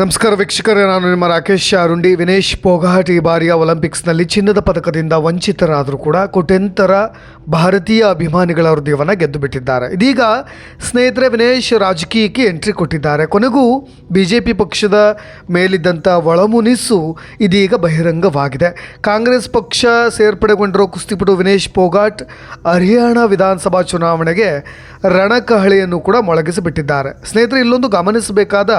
ನಮಸ್ಕಾರ ವೀಕ್ಷಕರೇ, ನಾನು ನಿಮ್ಮ ರಾಕೇಶ್ ಅರುಂಡಿ. ವಿನೇಶ್ ಪೋಗಾಟ್ ಈ ಬಾರಿಯ ಒಲಿಂಪಿಕ್ಸ್ನಲ್ಲಿ ಚಿನ್ನದ ಪದಕದಿಂದ ವಂಚಿತರಾದರೂ ಕೂಡ ಕೋಟ್ಯಂತರ ಭಾರತೀಯ ಅಭಿಮಾನಿಗಳ ಹೃದಯವನ್ನು ಗೆದ್ದು ಬಿಟ್ಟಿದ್ದಾರೆ ಇದೀಗ ಸ್ನೇಹಿತರೆ, ವಿನೇಶ್ ರಾಜಕೀಯಕ್ಕೆ ಎಂಟ್ರಿ ಕೊಟ್ಟಿದ್ದಾರೆ. ಕೊನೆಗೂ ಬಿ ಜೆ ಪಿ ಪಕ್ಷದ ಮೇಲಿದ್ದಂಥ ಒಳಮುನಿಸು ಇದೀಗ ಬಹಿರಂಗವಾಗಿದೆ. ಕಾಂಗ್ರೆಸ್ ಪಕ್ಷ ಸೇರ್ಪಡೆಗೊಂಡಿರೋ ಕುಸ್ತಿಪಟು ವಿನೇಶ್ ಪೋಗಾಟ್ ಹರಿಯಾಣ ವಿಧಾನಸಭಾ ಚುನಾವಣೆಗೆ ರಣಕಹಳೆಯನ್ನು ಕೂಡ ಮೊಳಗಿಸಿಬಿಟ್ಟಿದ್ದಾರೆ. ಸ್ನೇಹಿತರೆ, ಇಲ್ಲೊಂದು ಗಮನಿಸಬೇಕಾದ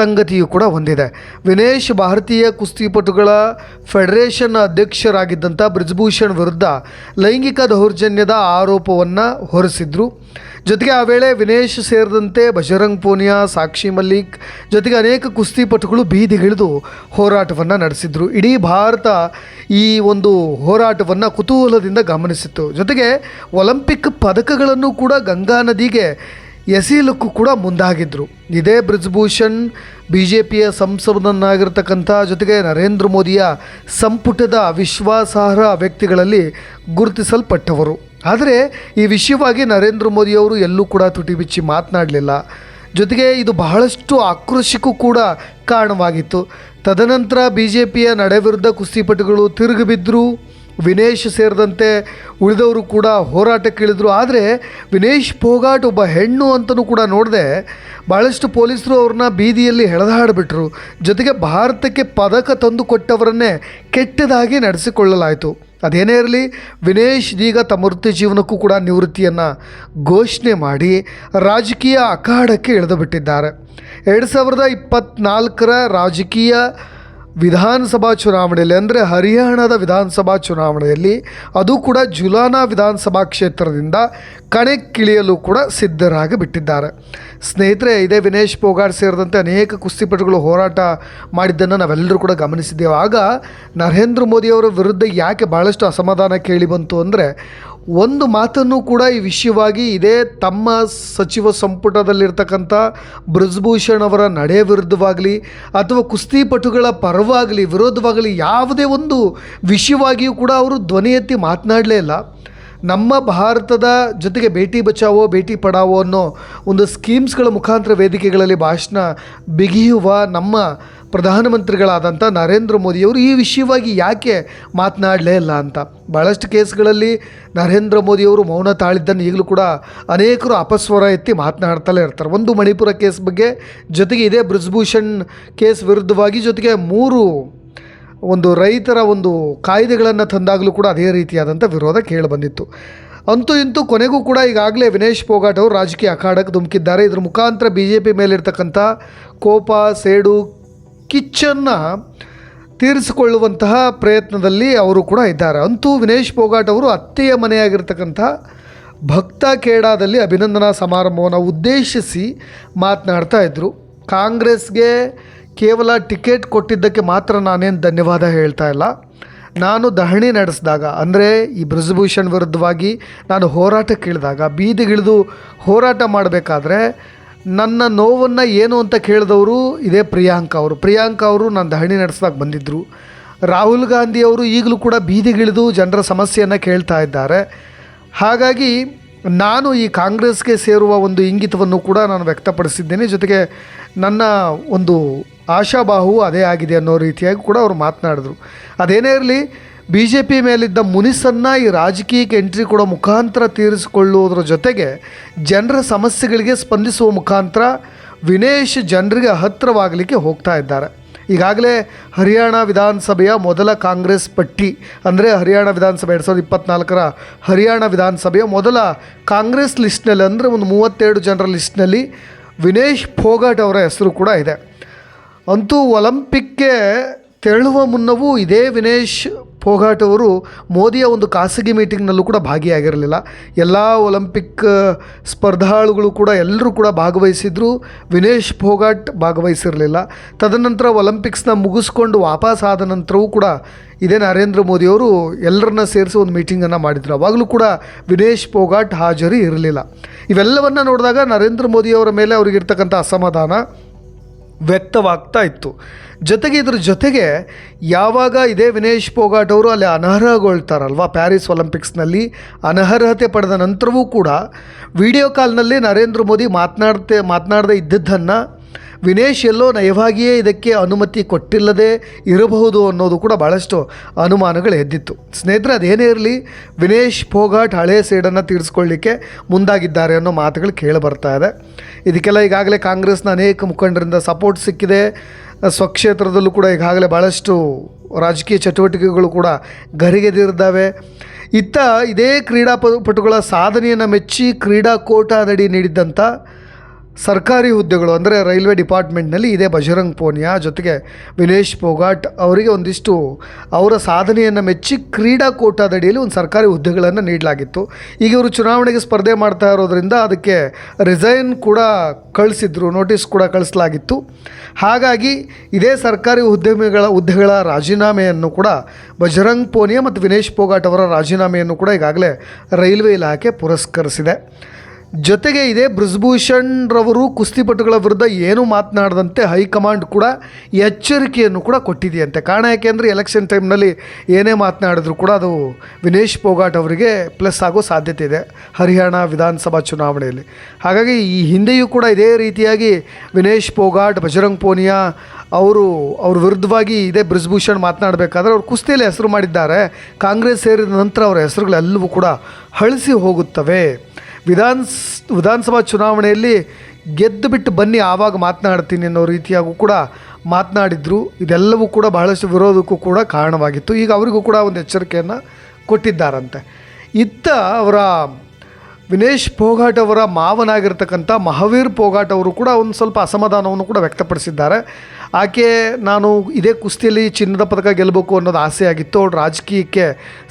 ಸಂಗತಿಯು ಕೂಡ ಹೊಂದಿದೆ. ವಿನೇಶ್ ಭಾರತೀಯ ಕುಸ್ತಿಪಟುಗಳ ಫೆಡರೇಷನ್ ಅಧ್ಯಕ್ಷರಾಗಿದ್ದಂಥ ಬ್ರಿಜ್ಭೂಷಣ್ ವಿರುದ್ಧ ಲೈಂಗಿಕ ದೌರ್ಜನ್ಯದ ಆರೋಪವನ್ನು ಹೊರಿಸಿದ್ರು. ಜೊತೆಗೆ ಆ ವೇಳೆ ವಿನೇಶ್ ಸೇರಿದಂತೆ ಬಜರಂಗ್ ಪೂನಿಯಾ, ಸಾಕ್ಷಿ ಮಲ್ಲಿಕ್ ಜೊತೆಗೆ ಅನೇಕ ಕುಸ್ತಿಪಟುಗಳು ಬೀದಿಗಿಳಿದು ಹೋರಾಟವನ್ನು ನಡೆಸಿದ್ರು. ಇಡೀ ಭಾರತ ಈ ಒಂದು ಹೋರಾಟವನ್ನು ಕುತೂಹಲದಿಂದ ಗಮನಿಸಿತ್ತು. ಜೊತೆಗೆ ಒಲಿಂಪಿಕ್ ಪದಕಗಳನ್ನು ಕೂಡ ಗಂಗಾ ನದಿಗೆ ಎಸೀಲಕ್ಕೂ ಕೂಡ ಮುಂದಾಗಿದ್ದರು ಇದೇ ಬ್ರಿಜ್ಭೂಷಣ್ ಬಿ ಜೆ ಪಿಯ ಸಂಸದನಾಗಿರ್ತಕ್ಕಂಥ ಜೊತೆಗೆ ನರೇಂದ್ರ ಮೋದಿಯ ಸಂಪುಟದ ವಿಶ್ವಾಸಾರ್ಹ ವ್ಯಕ್ತಿಗಳಲ್ಲಿ ಗುರುತಿಸಲ್ಪಟ್ಟವರು. ಆದರೆ ಈ ವಿಷಯವಾಗಿ ನರೇಂದ್ರ ಮೋದಿಯವರು ಎಲ್ಲೂ ಕೂಡ ತುಟಿ ಬಿಚ್ಚಿ ಮಾತನಾಡಲಿಲ್ಲ. ಜೊತೆಗೆ ಇದು ಬಹಳಷ್ಟು ಆಕ್ರೋಶಕ್ಕೂ ಕೂಡ ಕಾರಣವಾಗಿತ್ತು. ತದನಂತರ ಬಿ ಜೆ ಪಿಯ ನಡೆ ವಿರುದ್ಧ ಕುಸ್ತಿಪಟುಗಳು ತಿರುಗಿ ಬಿದ್ದರು ವಿನೇಶ್ ಸೇರಿದಂತೆ ಉಳಿದವರು ಕೂಡ ಹೋರಾಟಕ್ಕಿಳಿದ್ರು ಆದರೆ ವಿನೇಶ್ ಪೋಗಾಟ್ ಒಬ್ಬ ಹೆಣ್ಣು ಅಂತಲೂ ಕೂಡ ನೋಡದೆ ಭಾಳಷ್ಟು ಪೊಲೀಸರು ಅವ್ರನ್ನ ಬೀದಿಯಲ್ಲಿ ಎಳೆದಾಡಿಬಿಟ್ರು ಜೊತೆಗೆ ಭಾರತಕ್ಕೆ ಪದಕ ತಂದುಕೊಟ್ಟವರನ್ನೇ ಕೆಟ್ಟದಾಗಿ ನಡೆಸಿಕೊಳ್ಳಲಾಯಿತು. ಅದೇನೇ ಇರಲಿ, ವಿನೇಶ್ ಈಗ ತಮ್ಮ ವೃತ್ತಿ ಜೀವನಕ್ಕೂ ಕೂಡ ನಿವೃತ್ತಿಯನ್ನು ಘೋಷಣೆ ಮಾಡಿ ರಾಜಕೀಯ ಅಖಾಡಕ್ಕೆ ಇಳಿದು ಬಿಟ್ಟಿದ್ದಾರೆ ಎರಡು ಸಾವಿರದ ಇಪ್ಪತ್ತ್ನಾಲ್ಕರ ರಾಜಕೀಯ ವಿಧಾನಸಭಾ ಚುನಾವಣೆಯಲ್ಲಿ, ಅಂದರೆ ಹರಿಯಾಣದ ವಿಧಾನಸಭಾ ಚುನಾವಣೆಯಲ್ಲಿ, ಅದು ಕೂಡ ಜುಲಾನಾ ವಿಧಾನಸಭಾ ಕ್ಷೇತ್ರದಿಂದ ಕಣಕ್ಕಿಳಿಯಲು ಕೂಡ ಸಿದ್ಧರಾಗಿ ಬಿಟ್ಟಿದ್ದಾರೆ ಸ್ನೇಹಿತರೆ, ಇದೇ ವಿನೇಶ್ ಪೋಗಾಡ್ ಸೇರಿದಂತೆ ಅನೇಕ ಕುಸ್ತಿಪಟುಗಳು ಹೋರಾಟ ಮಾಡಿದ್ದನ್ನು ನಾವೆಲ್ಲರೂ ಕೂಡ ಗಮನಿಸಿದ್ದೇವೆ. ಆಗ ನರೇಂದ್ರ ಮೋದಿಯವರ ವಿರುದ್ಧ ಯಾಕೆ ಭಾಳಷ್ಟು ಅಸಮಾಧಾನ ಕೇಳಿ ಬಂತು ಅಂದರೆ, ಒಂದು ಮಾತನ್ನು ಕೂಡ ಈ ವಿಷಯವಾಗಿ ಇದೇ ತಮ್ಮ ಸಚಿವ ಸಂಪುಟದಲ್ಲಿರ್ತಕ್ಕಂಥ ಬ್ರಿಜ್ಭೂಷಣ್ ಅವರ ನಡೆ ವಿರುದ್ಧವಾಗಲಿ ಅಥವಾ ಕುಸ್ತಿಪಟುಗಳ ಪರವಾಗಲಿ, ವಿರೋಧವಾಗಲಿ ಯಾವುದೇ ಒಂದು ವಿಷಯವಾಗಿಯೂ ಕೂಡ ಅವರು ಧ್ವನಿ ಎತ್ತಿ ಮಾತನಾಡಲೇ ಇಲ್ಲ. ನಮ್ಮ ಭಾರತದ ಜೊತೆಗೆ ಬೇಟಿ ಬಚಾವೋ ಬೇಟಿ ಪಡಾವೋ ಅನ್ನೋ ಒಂದು ಸ್ಕೀಮ್ಸ್ಗಳ ಮುಖಾಂತರ ವೇದಿಕೆಗಳಲ್ಲಿ ಭಾಷಣ ಬಿಗಿಯುವ ನಮ್ಮ ಪ್ರಧಾನಮಂತ್ರಿಗಳಾದಂಥ ನರೇಂದ್ರ ಮೋದಿಯವರು ಈ ವಿಷಯವಾಗಿ ಯಾಕೆ ಮಾತನಾಡಲೇ ಇಲ್ಲ ಅಂತ. ಭಾಳಷ್ಟು ಕೇಸ್ಗಳಲ್ಲಿ ನರೇಂದ್ರ ಮೋದಿಯವರು ಮೌನ ತಾಳಿದ್ದನ್ನು ಈಗಲೂ ಕೂಡ ಅನೇಕರು ಅಪಸ್ವರ ಎತ್ತಿ ಮಾತನಾಡ್ತಲೇ ಇರ್ತಾರೆ. ಒಂದು ಮಣಿಪುರ ಕೇಸ್ ಬಗ್ಗೆ ಜೊತೆಗೆ ಇದೇ ಬ್ರಿಜ್ಭೂಷಣ್ ಕೇಸ್ ವಿರುದ್ಧವಾಗಿ ಜೊತೆಗೆ ಮೂರು ಒಂದು ರೈತರ ಒಂದು ಕಾಯ್ದೆಗಳನ್ನು ತಂದಾಗಲೂ ಕೂಡ ಅದೇ ರೀತಿಯಾದಂಥ ವಿರೋಧ ಕೇಳಿಬಂದಿತ್ತು ಅಂತೂ ಇಂತೂ ಕೊನೆಗೂ ಕೂಡ ಈಗಾಗಲೇ ವಿನೇಶ್ ಪೋಗಾಟ್ ಅವರು ರಾಜಕೀಯ ಅಖಾಡಕ್ಕೆ ಧುಮುಕಿದ್ದಾರೆ. ಇದ್ರ ಮುಖಾಂತರ ಬಿ ಜೆ ಪಿ ಮೇಲಿರ್ತಕ್ಕಂಥ ಕೋಪ, ಸೇಡು, ಕಿಚ್ಚನ್ನು ತೀರಿಸಿಕೊಳ್ಳುವಂತಹ ಪ್ರಯತ್ನದಲ್ಲಿ ಅವರು ಕೂಡ ಇದ್ದಾರೆ. ಅಂತೂ ವಿನೇಶ್ ಪೋಗಾಟ್ ಅವರು ಅತ್ತೆಯ ಮನೆಯಾಗಿರ್ತಕ್ಕಂಥ ಭಕ್ತ ಖೇಡಾದಲ್ಲಿ ಅಭಿನಂದನಾ ಸಮಾರಂಭವನ್ನು ಉದ್ದೇಶಿಸಿ ಮಾತನಾಡ್ತಾ ಇದ್ದರು ಕಾಂಗ್ರೆಸ್ಗೆ ಕೇವಲ ಟಿಕೆಟ್ ಕೊಟ್ಟಿದ್ದಕ್ಕೆ ಮಾತ್ರ ನಾನೇನು ಧನ್ಯವಾದ ಹೇಳ್ತಾ ಇಲ್ಲ. ನಾನು ದಹಣಿ ನಡೆಸಿದಾಗ, ಅಂದರೆ ಈ ಬ್ರಿಜ್ಭೂಷಣ್ ವಿರುದ್ಧವಾಗಿ ನಾನು ಹೋರಾಟಕ್ಕೆ ಇಳಿದಾಗ ಬೀದಿಗಿಳಿದು ಹೋರಾಟ ಮಾಡಬೇಕಾದ್ರೆ ನನ್ನ ನೋವನ್ನು ಏನು ಅಂತ ಕೇಳಿದವರು ಇದೇ ಪ್ರಿಯಾಂಕ ಅವರು. ಪ್ರಿಯಾಂಕ ಅವರು ನಾನು ದಹಣಿ ನಡೆಸಿದಾಗ ಬಂದಿದ್ದರು ರಾಹುಲ್ ಗಾಂಧಿ ಅವರು ಈಗಲೂ ಕೂಡ ಬೀದಿಗಿಳಿದು ಜನರ ಸಮಸ್ಯೆಯನ್ನು ಕೇಳ್ತಾ ಇದ್ದಾರೆ. ಹಾಗಾಗಿ ನಾನು ಈ ಕಾಂಗ್ರೆಸ್ಗೆ ಸೇರುವ ಒಂದು ಇಂಗಿತವನ್ನು ಕೂಡ ನಾನು ವ್ಯಕ್ತಪಡಿಸಿದ್ದೇನೆ. ಜೊತೆಗೆ ನನ್ನ ಒಂದು ಆಶಾಬಾಹು ಅದೇ ಆಗಿದೆ ಅನ್ನೋ ರೀತಿಯಾಗಿ ಕೂಡ ಅವರು ಮಾತನಾಡಿದ್ರು. ಅದೇನೇ ಇರಲಿ ಬಿ ಜೆ ಪಿ ಮೇಲಿದ್ದ ಮುನಿಸನ್ನು ಈ ರಾಜಕೀಯಕ್ಕೆ ಎಂಟ್ರಿ ಕೊಡೋ ಮುಖಾಂತರ ತೀರಿಸಿಕೊಳ್ಳುವುದರ ಜೊತೆಗೆ ಜನರ ಸಮಸ್ಯೆಗಳಿಗೆ ಸ್ಪಂದಿಸುವ ಮುಖಾಂತರ ವಿನೇಶ್ ಜನರಿಗೆ ಹತ್ತಿರವಾಗಲಿಕ್ಕೆ ಹೋಗ್ತಾ ಇದ್ದಾರೆ. ಈಗಾಗಲೇ ಹರಿಯಾಣ ವಿಧಾನಸಭೆಯ ಮೊದಲ ಕಾಂಗ್ರೆಸ್ ಪಟ್ಟಿ, ಅಂದರೆ ಹರಿಯಾಣ ವಿಧಾನಸಭೆ ಎರಡು ಸಾವಿರದ ಇಪ್ಪತ್ತ್ನಾಲ್ಕರ ಹರಿಯಾಣ ವಿಧಾನಸಭೆಯ ಮೊದಲ ಕಾಂಗ್ರೆಸ್ ಲಿಸ್ಟ್ನಲ್ಲಿ ಅಂದರೆ ಒಂದು ಮೂವತ್ತೆರಡು ಜನರ ಲಿಸ್ಟ್ನಲ್ಲಿ ವಿನೇಶ್ ಫೋಗಾಟ್ ಅವರ ಹೆಸರು ಕೂಡ ಇದೆ. ಅಂತೂ ಒಲಂಪಿಕ್ಗೆ ತೆರಳುವ ಮುನ್ನವೂ ಇದೇ ವಿನೇಶ್ ಫೋಗಾಟ್ ಅವರು ಮೋದಿಯ ಒಂದು ಖಾಸಗಿ ಮೀಟಿಂಗ್ನಲ್ಲೂ ಕೂಡ ಭಾಗಿಯಾಗಿರಲಿಲ್ಲ. ಎಲ್ಲ ಒಲಂಪಿಕ್ ಸ್ಪರ್ಧಾಳುಗಳು ಕೂಡ ಎಲ್ಲರೂ ಕೂಡ ಭಾಗವಹಿಸಿದ್ರು. ವಿನೇಶ್ ಫೋಗಾಟ್ ಭಾಗವಹಿಸಿರಲಿಲ್ಲ. ತದನಂತರ ಒಲಂಪಿಕ್ಸ್ನ ಮುಗಿಸ್ಕೊಂಡು ವಾಪಸ್ ಆದ ನಂತರವೂ ಕೂಡ ಇದೇ ನರೇಂದ್ರ ಮೋದಿಯವರು ಎಲ್ಲರನ್ನ ಸೇರಿಸಿ ಒಂದು ಮೀಟಿಂಗನ್ನು ಮಾಡಿದರು. ಅವಾಗಲೂ ಕೂಡ ವಿನೇಶ್ ಫೋಗಾಟ್ ಹಾಜರಿ ಇರಲಿಲ್ಲ. ಇವೆಲ್ಲವನ್ನು ನೋಡಿದಾಗ ನರೇಂದ್ರ ಮೋದಿಯವರ ಮೇಲೆ ಅವರಿಗಿರ್ತಕ್ಕಂಥ ಅಸಮಾಧಾನ ವ್ಯಕ್ತವಾಗ್ತಾ ಇತ್ತು. ಜೊತೆಗೆ ಇದ್ರ ಜೊತೆಗೆ ಯಾವಾಗ ಇದೇ ವಿನೇಶ್ ಪೋಗಾಟ್ ಅವರು ಅಲ್ಲಿ ಅನರ್ಹಗೊಳ್ತಾರಲ್ವ ಪ್ಯಾರಿಸ್ ಒಲಿಂಪಿಕ್ಸ್ನಲ್ಲಿ ಅನರ್ಹತೆ ಪಡೆದ ನಂತರವೂ ಕೂಡ, ವಿಡಿಯೋ ಕಾಲ್ನಲ್ಲಿ ನರೇಂದ್ರ ಮೋದಿ ಮಾತನಾಡ್ತೆ, ಮಾತನಾಡದೇ ಇದ್ದದ್ದನ್ನು ವಿನೇಶ್ ಎಲ್ಲೋ ನಯವಾಗಿಯೇ ಇದಕ್ಕೆ ಅನುಮತಿ ಕೊಟ್ಟಿಲ್ಲದೆ ಇರಬಹುದು ಅನ್ನೋದು ಕೂಡ ಭಾಳಷ್ಟು ಅನುಮಾನಗಳು ಎದ್ದಿತ್ತು. ಸ್ನೇಹಿತರೆ, ಅದೇನೇ ಇರಲಿ, ವಿನೇಶ್ ಫೋಗಾಟ್ ಹಳೆ ಸೇಡನ್ನು ತೀರಿಸ್ಕೊಳ್ಳಿಕ್ಕೆ ಮುಂದಾಗಿದ್ದಾರೆ ಅನ್ನೋ ಮಾತುಗಳು ಕೇಳಿ ಬರ್ತಾ ಇದೆ. ಇದಕ್ಕೆಲ್ಲ ಈಗಾಗಲೇ ಕಾಂಗ್ರೆಸ್ನ ಅನೇಕ ಮುಖಂಡರಿಂದ ಸಪೋರ್ಟ್ ಸಿಕ್ಕಿದೆ. ಸ್ವಕ್ಷೇತ್ರದಲ್ಲೂ ಕೂಡ ಈಗಾಗಲೇ ಭಾಳಷ್ಟು ರಾಜಕೀಯ ಚಟುವಟಿಕೆಗಳು ಕೂಡ ಗರಿಗೆದಿರಿದ್ದಾವೆ. ಇತ್ತ ಇದೇ ಕ್ರೀಡಾಪಟುಗಳ ಸಾಧನೆಯನ್ನು ಮೆಚ್ಚಿ ಕ್ರೀಡಾ ಕೋಟಾದಡಿ ನೀಡಿದ್ದಂಥ ಸರ್ಕಾರಿ ಹುದ್ದೆಗಳು ಅಂದರೆ ರೈಲ್ವೆ ಡಿಪಾರ್ಟ್ಮೆಂಟ್ನಲ್ಲಿ ಇದೇ ಬಜರಂಗ್ ಪೋನಿಯಾ ಜೊತೆಗೆ ವಿನೇಶ್ ಪೋಗಾಟ್ ಅವರಿಗೆ ಒಂದಿಷ್ಟು ಅವರ ಸಾಧನೆಯನ್ನು ಮೆಚ್ಚಿ ಕ್ರೀಡಾ ಕೋಟಾದಡಿಯಲ್ಲಿ ಒಂದು ಸರ್ಕಾರಿ ಹುದ್ದೆಗಳನ್ನು ನೀಡಲಾಗಿತ್ತು. ಈಗ ಇವರು ಚುನಾವಣೆಗೆ ಸ್ಪರ್ಧೆ ಮಾಡ್ತಾ ಇರೋದ್ರಿಂದ ಅದಕ್ಕೆ ರಿಸೈನ್ ಕೂಡ ಕಳಿಸಿದ್ರು, ನೋಟಿಸ್ ಕೂಡ ಕಳಿಸಲಾಗಿತ್ತು. ಹಾಗಾಗಿ ಇದೇ ಸರ್ಕಾರಿ ಉದ್ಯಮಿಗಳ, ಹುದ್ದೆಗಳ ರಾಜೀನಾಮೆಯನ್ನು ಕೂಡ ಬಜರಂಗ್ ಪೋನಿಯಾ ಮತ್ತು ವಿನೇಶ್ ಪೋಗಾಟ್ ಅವರ ರಾಜೀನಾಮೆಯನ್ನು ಕೂಡ ಈಗಾಗಲೇ ರೈಲ್ವೆ ಇಲಾಖೆ ಪುರಸ್ಕರಿಸಿದೆ. ಜೊತೆಗೆ ಇದೇ ಬ್ರಿಜ್ಭೂಷಣ್ರವರು ಕುಸ್ತಿಪಟುಗಳ ವಿರುದ್ಧ ಏನು ಮಾತನಾಡದಂತೆ ಹೈಕಮಾಂಡ್ ಕೂಡ ಎಚ್ಚರಿಕೆಯನ್ನು ಕೂಡ ಕೊಟ್ಟಿದೆಯಂತೆ. ಕಾರಣ ಯಾಕೆಂದರೆ ಎಲೆಕ್ಷನ್ ಟೈಮ್ನಲ್ಲಿ ಏನೇ ಮಾತನಾಡಿದ್ರು ಕೂಡ ಅದು ವಿನೇಶ್ ಪೋಗಾಟ್ ಅವರಿಗೆ ಪ್ಲಸ್ ಆಗೋ ಸಾಧ್ಯತೆ ಇದೆ ಹರಿಯಾಣ ವಿಧಾನಸಭಾ ಚುನಾವಣೆಯಲ್ಲಿ. ಹಾಗಾಗಿ ಈ ಹಿಂದೆಯೂ ಕೂಡ ಇದೇ ರೀತಿಯಾಗಿ ವಿನೇಶ್ ಪೋಗಾಟ್, ಬಜರಂಗ್ ಪೋನಿಯಾ ಅವರು ಅವ್ರ ವಿರುದ್ಧವಾಗಿ ಇದೇ ಬ್ರಿಜ್ಭೂಷಣ್ ಮಾತನಾಡಬೇಕಾದ್ರೆ ಅವರು ಕುಸ್ತಿಯಲ್ಲಿ ಹೆಸರು ಮಾಡಿದ್ದಾರೆ. ಕಾಂಗ್ರೆಸ್ ಸೇರಿದ ನಂತರ ಅವರ ಹೆಸರುಗಳೆಲ್ಲವೂ ಕೂಡ ಹಳಿಸಿ ಹೋಗುತ್ತವೆ. ವಿಧಾನ್ಸ್ ವಿಧಾನಸಭಾ ಚುನಾವಣೆಯಲ್ಲಿ ಗೆದ್ದು ಬಿಟ್ಟು ಬನ್ನಿ, ಆವಾಗ ಮಾತನಾಡ್ತೀನಿ ಅನ್ನೋ ರೀತಿಯಾಗೂ ಕೂಡ ಮಾತನಾಡಿದ್ರು. ಇದೆಲ್ಲವೂ ಕೂಡ ಬಹಳಷ್ಟು ವಿರೋಧಕ್ಕೂ ಕೂಡ ಕಾರಣವಾಗಿತ್ತು. ಈಗ ಅವರಿಗೂ ಕೂಡ ಒಂದು ಎಚ್ಚರಿಕೆಯನ್ನು ಕೊಟ್ಟಿದ್ದಾರಂತೆ. ಇತ್ತ ಅವರ ವಿನೇಶ್ ಪೋಗಾಟ್ ಅವರ ಮಾವನಾಗಿರ್ತಕ್ಕಂಥ ಮಹಾವೀರ್ ಪೋಗಾಟ್ ಅವರು ಕೂಡ ಒಂದು ಸ್ವಲ್ಪ ಅಸಮಾಧಾನವನ್ನು ಕೂಡ ವ್ಯಕ್ತಪಡಿಸಿದ್ದಾರೆ. ಆಕೆ ನಾನು ಇದೇ ಕುಸ್ತಿಯಲ್ಲಿ ಚಿನ್ನದ ಪದಕ ಗೆಲ್ಲಬೇಕು ಅನ್ನೋದು ಆಸೆ ಆಗಿತ್ತು ಅವಳು ರಾಜಕೀಯಕ್ಕೆ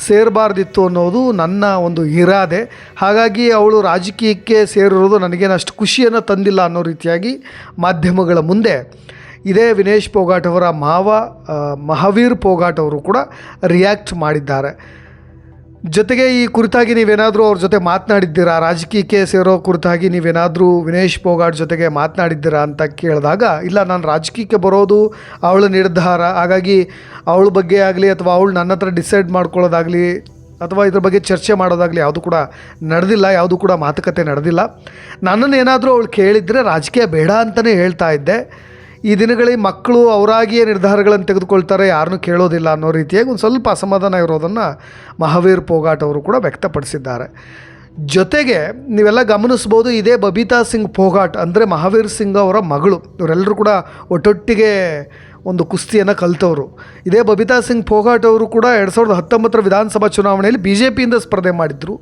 ಸೇರಬಾರ್ದಿತ್ತು ಅನ್ನೋದು ನನ್ನ ಒಂದು ಇರಾದೆ. ಹಾಗಾಗಿ ಅವಳು ರಾಜಕೀಯಕ್ಕೆ ಸೇರಿರೋದು ನನಗೇನು ಅಷ್ಟು ಖುಷಿಯನ್ನು ತಂದಿಲ್ಲ ಅನ್ನೋ ರೀತಿಯಾಗಿ ಮಾಧ್ಯಮಗಳ ಮುಂದೆ. ಇದೇ ವಿನೇಶ್ ಪೋಗಾಟ್ ಅವರ ಮಾವ ಮಹಾವೀರ್ ಪೋಗಾಟ್ ಅವರು ಕೂಡ ರಿಯಾಕ್ಟ್ ಮಾಡಿದ್ದಾರೆ. ಜೊತೆಗೆ ಈ ಕುರಿತಾಗಿ ನೀವೇನಾದರೂ ಅವ್ರ ಜೊತೆ ಮಾತನಾಡಿದ್ದೀರಾ? ರಾಜಕೀಯಕ್ಕೆ ಸೇರೋ ಕುರಿತಾಗಿ ನೀವೇನಾದರೂ ವಿನೇಶ್ ಪೋಗಾಡ್ ಜೊತೆಗೆ ಮಾತನಾಡಿದ್ದೀರಾ ಅಂತ ಕೇಳಿದಾಗ, ಇಲ್ಲ, ನಾನು ರಾಜಕೀಯಕ್ಕೆ ಬರೋದು ಅವಳ ನಿರ್ಧಾರ, ಹಾಗಾಗಿ ಅವಳ ಬಗ್ಗೆ ಆಗಲಿ ಅಥವಾ ಅವಳು ನನ್ನ ಹತ್ರ ಡಿಸೈಡ್ ಮಾಡ್ಕೊಳ್ಳೋದಾಗಲಿ ಅಥವಾ ಇದ್ರ ಬಗ್ಗೆ ಚರ್ಚೆ ಮಾಡೋದಾಗಲಿ ಯಾವುದು ಕೂಡ ನಡೆದಿಲ್ಲ, ಯಾವುದು ಕೂಡ ಮಾತುಕತೆ ನಡೆದಿಲ್ಲ. ನನ್ನನ್ನು ಏನಾದರೂ ಅವಳು ಕೇಳಿದರೆ ರಾಜಕೀಯ ಬೇಡ ಅಂತಲೇ ಹೇಳ್ತಾ ಇದ್ದೆ. ಈ ದಿನಗಳಲ್ಲಿ ಮಕ್ಕಳು ಅವರಾಗಿಯೇ ನಿರ್ಧಾರಗಳನ್ನು ತೆಗೆದುಕೊಳ್ತಾರೆ, ಯಾರನ್ನೂ ಕೇಳೋದಿಲ್ಲ ಅನ್ನೋ ರೀತಿಯಾಗಿ ಒಂದು ಸ್ವಲ್ಪ ಅಸಮಾಧಾನ ಇರೋದನ್ನು ಮಹಾವೀರ್ ಪೋಗಾಟ್ ಅವರು ಕೂಡ ವ್ಯಕ್ತಪಡಿಸಿದ್ದಾರೆ. ಜೊತೆಗೆ ನೀವೆಲ್ಲ ಗಮನಿಸ್ಬೋದು, ಇದೇ ಬಬಿತಾ ಸಿಂಗ್ ಪೋಗಾಟ್ ಅಂದರೆ ಮಹಾವೀರ್ ಸಿಂಗ್ ಅವರ ಮಗಳು. ಇವರೆಲ್ಲರೂ ಕೂಡ ಒಟ್ಟೊಟ್ಟಿಗೆ ಒಂದು ಕುಸ್ತಿಯನ್ನು ಕಲಿತವರು. ಇದೇ ಬಬಿತಾ ಸಿಂಗ್ ಪೋಗಾಟ್ ಅವರು ಕೂಡ ಎರಡು ಸಾವಿರದ ಹತ್ತೊಂಬತ್ತರ ವಿಧಾನಸಭಾ ಚುನಾವಣೆಯಲ್ಲಿ ಬಿ ಜೆ ಪಿಯಿಂದ ಸ್ಪರ್ಧೆ ಮಾಡಿದರು.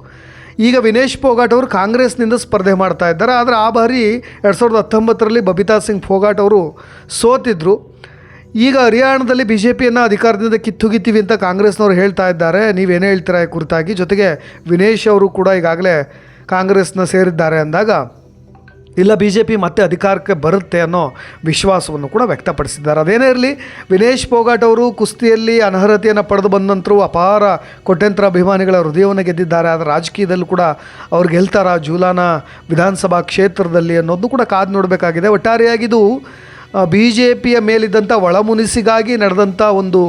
ಈಗ ವಿನೇಶ್ ಫೋಗಾಟ್ ಅವರು ಕಾಂಗ್ರೆಸ್ನಿಂದ ಸ್ಪರ್ಧೆ ಮಾಡ್ತಾ ಇದ್ದಾರೆ. ಆದರೆ ಆ ಬಾರಿ ಎರಡು ಸಾವಿರದ ಹತ್ತೊಂಬತ್ತರಲ್ಲಿ ಬಬಿತಾ ಸಿಂಗ್ ಫೋಗಾಟ್ ಅವರು ಸೋತಿದ್ದರು ಈಗ ಹರಿಯಾಣದಲ್ಲಿ ಬಿ ಜೆ ಪಿಯನ್ನು ಅಧಿಕಾರದಿಂದ ಕಿತ್ತುಗಿತ್ತೀವಿ ಅಂತ ಕಾಂಗ್ರೆಸ್ನವರು ಹೇಳ್ತಾ ಇದ್ದಾರೆ. ನೀವೇನು ಹೇಳ್ತೀರಾ ಈ ಕುರಿತಾಗಿ? ಜೊತೆಗೆ ವಿನೇಶ್ ಅವರು ಕೂಡ ಈಗಾಗಲೇ ಕಾಂಗ್ರೆಸ್ನ ಸೇರಿದ್ದಾರೆ ಅಂದಾಗ ಇಲ್ಲ ಬಿ ಜೆ ಪಿ ಮತ್ತೆ ಅಧಿಕಾರಕ್ಕೆ ಬರುತ್ತೆ ಅನ್ನೋ ವಿಶ್ವಾಸವನ್ನು ಕೂಡ ವ್ಯಕ್ತಪಡಿಸಿದ್ದಾರೆ. ಅದೇನೇ ಇರಲಿ, ವಿನೇಶ್ ಪೋಗಾಟ್ ಅವರು ಕುಸ್ತಿಯಲ್ಲಿ ಅನರ್ಹತೆಯನ್ನು ಪಡೆದು ಬಂದ ನಂತರ ಅಪಾರ ಕೋಟ್ಯಂತರ ಅಭಿಮಾನಿಗಳ ಹೃದಯವನ್ನು ಗೆದ್ದಿದ್ದಾರೆ. ಆದರೆ ರಾಜಕೀಯದಲ್ಲೂ ಕೂಡ ಅವ್ರು ಗೆಲ್ತಾರ? ಜೂಲಾನ ವಿಧಾನಸಭಾ ಕ್ಷೇತ್ರದಲ್ಲಿ ಅನ್ನೋದು ಕೂಡ ಕಾದು ನೋಡಬೇಕಾಗಿದೆ. ಒಟ್ಟಾರೆಯಾಗಿದು ಬಿ ಜೆ ಪಿಯ ಮೇಲಿದ್ದಂಥ ಒಳಮುನಿಸಿಗಾಗಿ ನಡೆದಂಥ ಒಂದು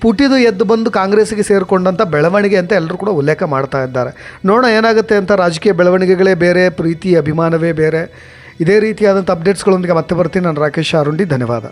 ಪುಟಿದು ಎದ್ದು ಬಂದು ಕಾಂಗ್ರೆಸ್ಗೆ ಸೇರಿಕೊಂಡಂಥ ಬೆಳವಣಿಗೆ ಅಂತ ಎಲ್ಲರೂ ಕೂಡ ಉಲ್ಲೇಖ ಮಾಡ್ತಾ ಇದ್ದಾರೆ. ನೋಡೋಣ ಏನಾಗುತ್ತೆ ಅಂತ ರಾಜಕೀಯ ಬೆಳವಣಿಗೆಗಳೇ ಬೇರೆ, ಪ್ರೀತಿ, ಅಭಿಮಾನವೇ ಬೇರೆ. ಇದೇ ರೀತಿಯಾದಂಥ ಅಪ್ಡೇಟ್ಸ್ಗಳೊಂದಿಗೆ ಮತ್ತೆ ಬರ್ತೀನಿ. ನಾನು ರಾಕೇಶ್ ಅರುಂಡಿ. ಧನ್ಯವಾದ.